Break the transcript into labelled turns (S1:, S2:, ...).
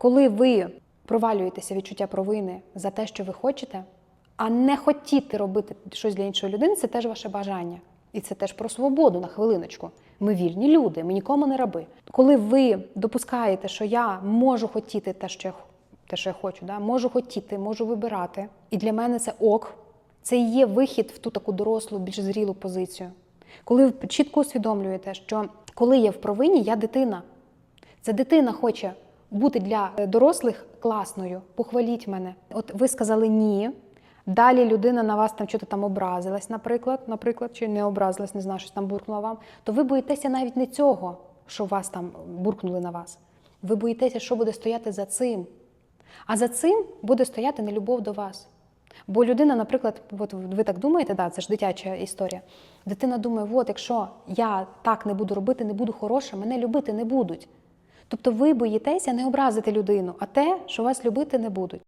S1: Коли ви провалюєтеся відчуття провини за те, що ви хочете, а не хотіти робити щось для іншої людини, це теж ваше бажання. І це теж про свободу на хвилиночку. Ми вільні люди, ми нікому не раби. Коли ви допускаєте, що я можу хотіти те, що я, те, що я хочу, да? можу хотіти, можу вибирати, і для мене це ок, це і є вихід в ту таку дорослу, більш зрілу позицію. Коли ви чітко усвідомлюєте, що коли я в провині, я дитина. Це дитина хоче бути для дорослих класною, похваліть мене. От ви сказали ні. Далі людина на вас там що-то там образилась, наприклад, наприклад, чи не образилась, не знаю, щось там буркнула вам, то ви боїтеся навіть не цього, що вас там буркнули на вас. Ви боїтеся, що буде стояти за цим. А за цим буде стояти нелюбов до вас. Бо людина, наприклад, от ви так думаєте, да, це ж дитяча історія. Дитина думає, от якщо я так не буду робити, не буду хороша, мене любити не будуть. Тобто ви боїтеся не образити людину, а те, що вас любити не будуть.